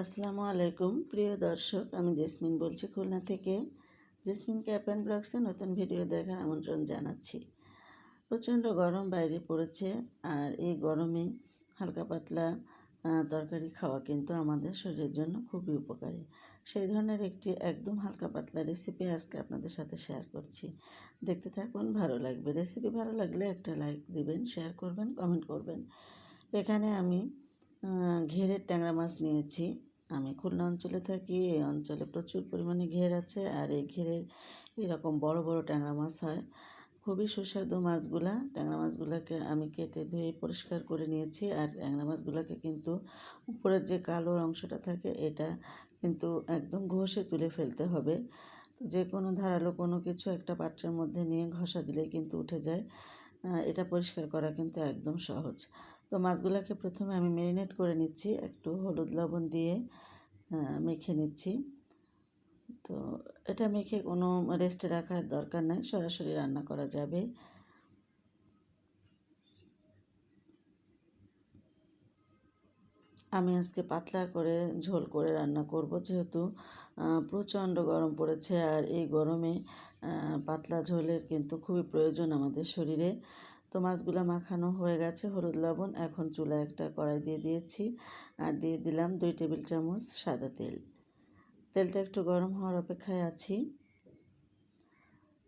আসসালামু আলাইকুম। প্রিয় দর্শক, আমি জেসমিন বলছি খুলনা থেকে। জেসমিন ক্যাপ অ্যান্ড ব্লগসে নতুন ভিডিও দেখার আমন্ত্রণ জানাচ্ছি। প্রচণ্ড গরম বাইরে পড়েছে, আর এই গরমে হালকা পাতলা তরকারি খাওয়া কিন্তু আমাদের শরীরের জন্য খুবই উপকারী। সেই ধরনের একটি একদম হালকা পাতলা রেসিপি আজকে আপনাদের সাথে শেয়ার করছি। দেখতে থাকুন, ভালো লাগবে। রেসিপি ভালো লাগলে একটা লাইক দিবেন শেয়ার করবেন কমেন্ট করবেন। এখানে আমি ঘেরের ট্যাংরা মাছ নিয়েছি। আমি খুলনা অঞ্চলে থাকি এই অঞ্চলে প্রচুর পরিমাণে ঘের আছে আর এই ঘেরের এরকম বড় বড় ট্যাংরা মাছ হয়। খুবই সুস্বাদু মাছগুলা। ট্যাংরা মাছগুলোকে আমি কেটে ধুয়ে পরিষ্কার করে নিয়েছি আর ট্যাংরা মাছগুলোকে কিন্তু উপরের যে কালো অংশটা থাকে, এটা কিন্তু একদম ঘষে তুলে ফেলতে হবে। যে কোনো ধারালো কোনো কিছু একটা পাত্রের মধ্যে নিয়ে ঘষা দিলেই কিন্তু উঠে যায়। এটা পরিষ্কার করা কিন্তু একদম সহজ। তো মাছগুলোকে প্রথমে আমি ম্যারিনেট করে নিচ্ছি, একটু হলুদ লবণ দিয়ে মেখে নিচ্ছি। তো এটা মেখে কোনো রেস্টে রাখার দরকার নাই, সরাসরি রান্না করা যাবে। আমি আজকে পাতলা করে ঝোল করে রান্না করব, যেহেতু প্রচণ্ড গরম পড়েছে আর এই গরমে পাতলা ঝোলের কিন্তু খুবই প্রয়োজন আমাদের শরীরে। তো মাছগুলো মাখানো হয়ে গেছে, হলুদ, লবণ। এখন চুলা একটা কড়াই দিয়ে দিয়েছি আর দিয়ে দিলাম দুই টেবিল চামচ সাদা তেল। তেলটা একটু গরম হওয়ার অপেক্ষায় আছি।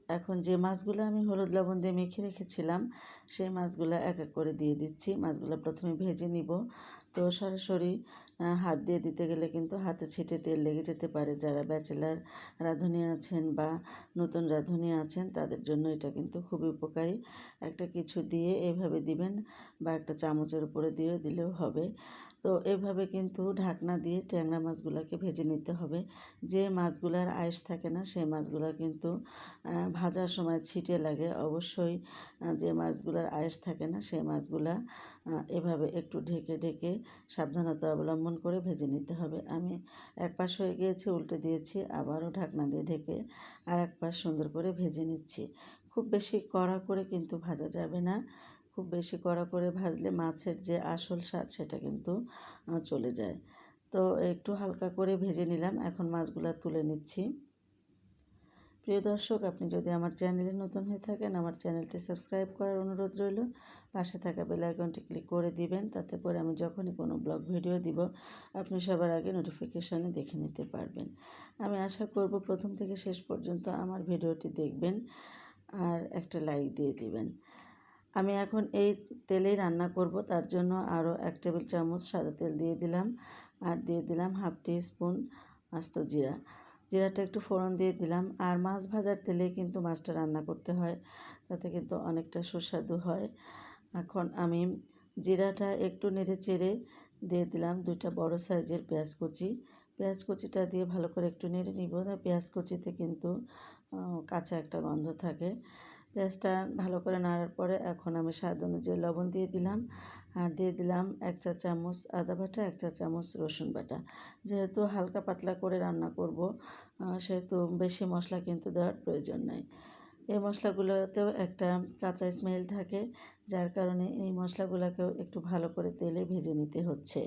এখন যে মাছগুলো আমি হলুদ, লবণ দিয়ে মেখে রেখেছিলাম, সেই মাছগুলো এক এক করে দিয়ে দিচ্ছি। মাছগুলো প্রথমে ভেজে নিব। তো সরাসরি হাত দিয়ে দিতে গেলে কিন্তু হাতে ছিটে তেল লেগে যেতে পারে। যারা ব্যাচেলার রাঁধুনি আছেন বা নতুন রাঁধুনি আছেন, তাদের জন্য এটা কিন্তু খুবই উপকারী। একটা কিছু দিয়ে এভাবে দিবেন বা একটা চামচের উপরে দিয়ে দিলেও হবে। তো এভাবে কিন্তু ঢাকনা দিয়ে ট্যাংরা মাছগুলোকে ভেজে নিতে হবে। যে মাছগুলার আয়েস থাকে না, সেই মাছগুলো কিন্তু ভাজার সময় ছিটে লাগে। অবশ্যই যে মাছগুলার আয়েস থাকে না, সেই মাছগুলা এভাবে একটু ঢেকে ঢেকে সাবধানতা অবলম্বন করে ভেজে নিতে হবে। আমি এক পাশ হয়ে গিয়েছি, উল্টে দিয়েছি, আবারও ঢাকনা দিয়ে ঢেকে আর এক পাশ সুন্দর করে ভেজে নিচ্ছি। খুব বেশি কড়া করে কিন্তু ভাজা যাবে না। খুব বেশি কড়া করে ভাজলে মাছের যে আসল স্বাদ সেটা কিন্তু চলে যায়। তো একটু হালকা করে ভেজে নিলাম। এখন মাছগুলো তুলে নিচ্ছি। প্রিয় দর্শক, আপনি যদি আমার চ্যানেলে নতুন হয়ে থাকেন, আমার চ্যানেলটি সাবস্ক্রাইব করার অনুরোধ রইল। পাশে থাকা বেল আইকনটি ক্লিক করে দিবেন, তাতে করে আমি যখনই কোনো ব্লগ ভিডিও দিব, আপনি সবার আগে নোটিফিকেশানে দেখে নিতে পারবেন। আমি আশা করব প্রথম থেকে শেষ পর্যন্ত আমার ভিডিওটি দেখবেন আর একটা লাইক দিয়ে দিবেন। আমি এখন এই তেলেই রান্না করব, তার জন্য আরও এক টেবিল চামচ সাদা তেল দিয়ে দিলাম। আর দিয়ে দিলাম হাফ টি স্পুন আস্ত জিরা। জিরাটা একটু ফোড়ন দিয়ে দিলাম। আর মাছ ভাজার তেলে কিন্তু মাছটা রান্না করতে হয়, তাতে কিন্তু অনেকটা সুস্বাদু হয়। এখন আমি জিরাটা একটু নেড়ে চেড়ে দিয়ে দিলাম দুইটা বড় সাইজের পেঁয়াজ কুচি। পেঁয়াজ কুচিটা দিয়ে ভালো করে একটু নেড়ে নিব। পেঁয়াজ কুচিতে কিন্তু কাঁচা একটা গন্ধ থাকে। পেঁয়াজটা ভালো করে নাড়ার পরে এখন আমি স্বাদ অনুযায়ী লবণ দিয়ে দিলাম। আর দিয়ে দিলাম এক চা চামচ আদা বাটা, এক চা চামচ রসুন বাটা। যেহেতু হালকা পাতলা করে রান্না করব সেহেতু বেশি মশলা কিন্তু দেওয়ার প্রয়োজন নাই। এই মশলাগুলোতেও একটা কাঁচা স্মেল থাকে, যার কারণে এই মশলাগুলোকেও একটু ভালো করে তেলে ভেজে নিতে হচ্ছে।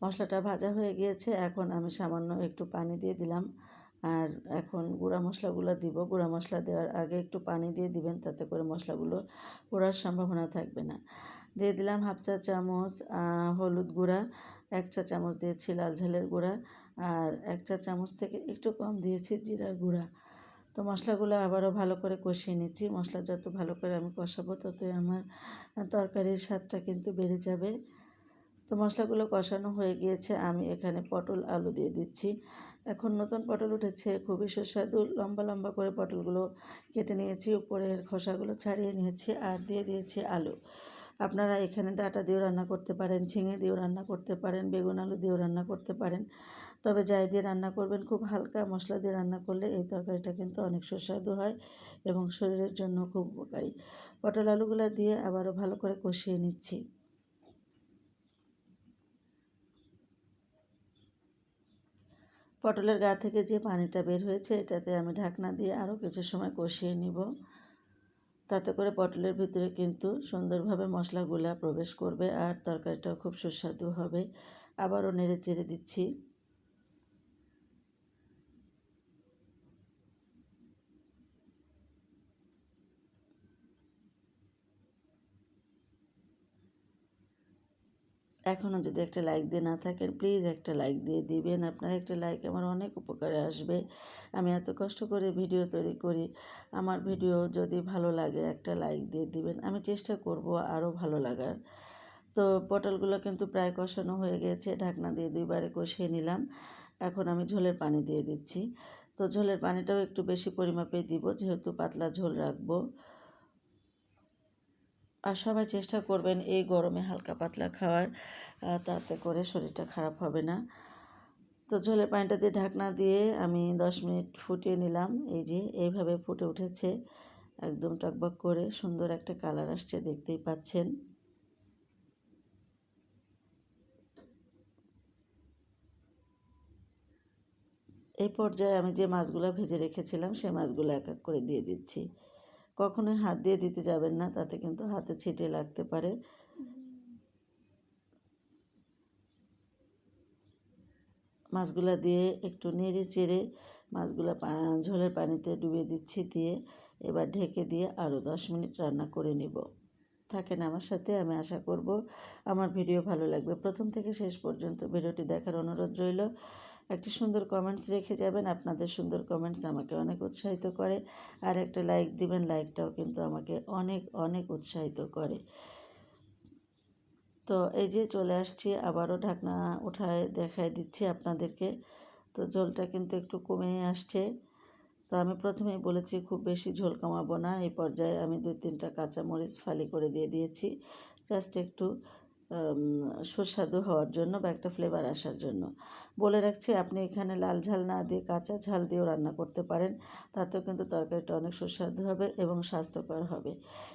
মশলাটা ভাজা হয়ে গিয়েছে, এখন আমি সামান্য একটু পানি দিয়ে দিলাম। আর এখন গুঁড়া মশলাগুলো দিব। গুঁড়া মশলা দেওয়ার আগে একটু পানি দিয়ে দিবেন, তাতে করে মশলাগুলো পোড়ার সম্ভাবনা থাকবে না। দিয়ে দিলাম হাফ চা চামচ হলুদ গুঁড়া, এক চা চামচ দিয়েছি লাল ঝালের গুঁড়া, আর এক চা চামচ থেকে একটু কম দিয়েছি জিরার গুঁড়া। তো মশলাগুলো আবারও ভালো করে কষিয়ে নিচ্ছি। মশলা যত ভালো করে আমি কষাবো, ততই আমার তরকারির স্বাদটা কিন্তু বেড়ে যাবে। তো মশলাগুলো কষানো হয়ে গিয়েছে, আমি এখানে পটল আলু দিয়ে দিচ্ছি। এখন নতুন পটল উঠেছে, খুবই সুস্বাদু, লম্বা লম্বা করে পটলগুলো কেটে নিয়েছি, উপরের খোসাগুলো ছাড়িয়ে নিয়েছি আর দিয়ে দিয়েছি আলু। আপনারা এখানে ডাটা দিয়েও রান্না করতে পারেন, ঝিঙে দিয়েও রান্না করতে পারেন, বেগুন আলু দিয়েও রান্না করতে পারেন। তবে যাই দিয়ে রান্না করবেন, খুব হালকা মশলা দিয়ে রান্না করলে এই তরকারিটা কিন্তু অনেক সুস্বাদু হয় এবং শরীরের জন্য খুব উপকারী। পটল আলুগুলো দিয়ে আবারও ভালো করে কষিয়ে নিচ্ছি। পটলের গা থেকে যে পানিটা বের হয়েছে, এটাতে আমি ঢাকনা দিয়ে আরও কিছু সময় কষিয়ে নিব। তাতে করে পটলের ভিতরে কিন্তু সুন্দরভাবে মশলাগুলা প্রবেশ করবে আর তরকারিটাও খুব সুস্বাদু হবে। আবারও নেড়ে চেড়ে দিচ্ছি। এখনও যদি একটা লাইক দিয়ে না থাকেন প্লিজ একটা লাইক দিয়ে দিবেন। আপনার একটা লাইক আমার অনেক উপকারে আসবে। আমি এত কষ্ট করে ভিডিও তৈরি করি। আমার ভিডিও যদি ভালো লাগে, একটা লাইক দিয়ে দিবেন। আমি চেষ্টা করব আরও ভালো লাগার। তো পটলগুলো কিন্তু প্রায় কষানো হয়ে গেছে। ঢাকনা দিয়ে দুইবারে কষিয়ে নিলাম। এখন আমি ঝোলের পানি দিয়ে দিচ্ছি। তো ঝোলের পানিটাও একটু বেশি পরিমাপে দিব, যেহেতু পাতলা ঝোল রাখব। আর সবাই চেষ্টা করবেন এই গরমে হালকা পাতলা খাওয়ার তাতে করে শরীরটা খারাপ হবে না। তো ঝোলের পানিটা দিয়ে ঢাকনা দিয়ে আমি দশ মিনিট ফুটিয়ে নিলাম। এই যে, এইভাবে ফুটে উঠেছে। একদম টকবক করে সুন্দর একটা কালার আসছে, দেখতেই পাচ্ছেন। এই পর্যায়ে আমি যে মাছগুলো ভেজে রেখেছিলাম, সেই মাছগুলো এক এক করে দিয়ে দিচ্ছি। কখনোই হাত দিয়ে দিতে যাবেন না, তাতে কিন্তু হাতে ছিটে লাগতে পারে। মাছগুলা দিয়ে একটু নেড়ে চেড়ে মাছগুলা ঝোলের পানিতে ডুবিয়ে দিচ্ছি দিয়ে এবার ঢেকে দিয়ে আরও দশ মিনিট রান্না করে নিব। থাকেন আমার সাথে, আমি আশা করব আমার ভিডিও ভালো লাগবে। প্রথম থেকে শেষ পর্যন্ত ভিডিওটি দেখার অনুরোধ রইল। একটি সুন্দর কমেন্টস রেখে যাবেন। আপনাদের সুন্দর কমেন্টস আমাকে অনেক উৎসাহিত করে। আর একটা লাইক দিবেন লাইকটাও কিন্তু আমাকে অনেক অনেক উৎসাহিত করে। তো এই যে চলে আসছি, আবারও ঢাকনা উঠায় দেখায় দিচ্ছি আপনাদেরকে। তো ঝোলটা কিন্তু একটু কমে আসছে। তো আমি প্রথমেই বলেছি, খুব বেশি ঝোল কমাবো না। এই পর্যায়ে আমি দুই তিনটা কাঁচামরিচ ফালি করে দিয়ে দিয়েছি। জাস্ট একটু সুস্বাদু হওয়ার জন্য বা একটা ফ্লেভার আসার জন্য। বলে রাখছি, আপনি এখানে লাল ঝাল না দিয়ে কাঁচা ঝাল দিয়েও রান্না করতে পারেন। তাতেও কিন্তু তরকারিটা অনেক সুস্বাদু হবে এবং স্বাস্থ্যকর হবে।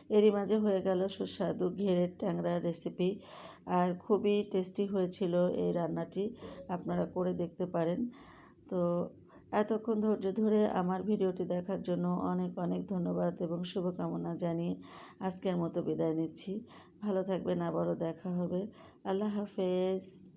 এরই মাঝে হয়ে গেল সুস্বাদু ঘেরের ট্যাংরা রেসিপি আর খুবই টেস্টি হয়েছিল এই রান্নাটি। আপনারা করে দেখতে পারেন। তো এতক্ষণ ধৈর্য ধরে আমার ভিডিওটি দেখার জন্য অনেক অনেক ধন্যবাদ এবং শুভকামনা জানিয়ে আজকের মতো বিদায় নিচ্ছি। ভালো থাকবেন, আবারও দেখা হবে। আল্লাহ হাফেজ।